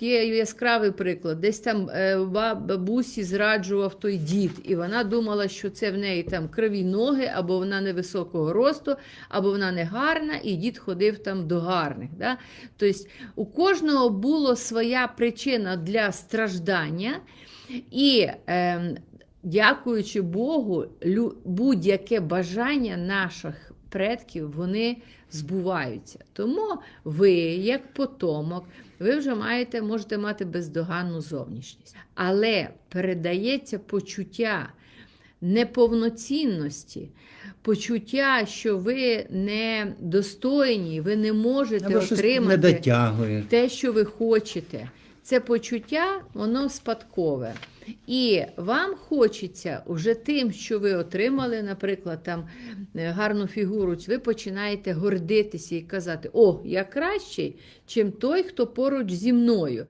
Є яскравий приклад. Десь там е, бабусі зраджував той дід, і вона думала, що це в неї там криві ноги, або вона невисокого росту, або вона не гарна, і дід ходив там до гарних. Да? Тобто у кожного була своя причина для страждання, і ем, дякуючи Богу, будь-яке бажання наших предків вони збуваються. Тому ви, як потомок, ви вже маєте, можете мати бездоганну зовнішність. Але передається почуття неповноцінності, почуття, що ви не достойні, ви не можете Або щось не отримати те, що ви хочете. Це почуття, воно спадкове. І вам хочеться вже тим, що ви отримали, наприклад, там е, гарну фігуру, ви починаєте гордитися і казати: О, я кращий, чим той, хто поруч зі мною.